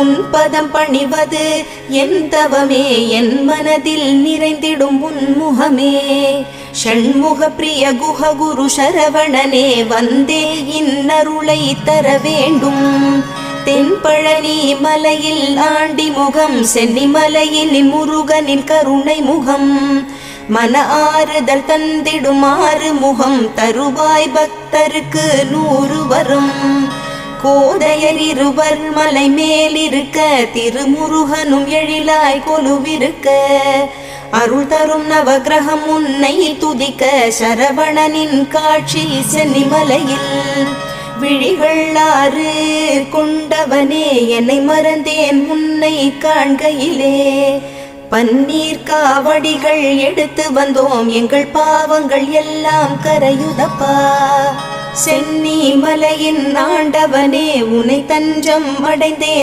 உன் பதம் பணிவது என் தவமே என் மனதில் நிறைந்திடும் உன்முகமே ஷண்முக பிரிய குஹ குரு சரவணனே வந்தே இன்னருளை தர வேண்டும். தென்பழனி மலையில் ஆண்டி முகம் சென்னிமலையில் முருகனின் கருணை முகம். மன ஆறுதல் தந்திடுமாறு முகம் தருவாய் பக்தருக்கு நூறு வரும். கோதையர் இருவர் மலை மேலிருக்க திருமுருகனும் எழிலாய் கொலுவிருக்க. அருள் தரும் நவகிரகம் உன்னை துதிக்க சரவணனின் காட்சி சென்னிமலையில். விழிகள் ஆறு கொண்டவனே என்னை மறந்தேன் உன்னை காண்கையிலே. பன்னீர் காவடிகள் எடுத்து வந்தோம் எங்கள் பாவங்கள் எல்லாம் கரையுதப்பா. சென்னி மலையின் ஆண்டவனே உனை தஞ்சம் அடைந்தேன்.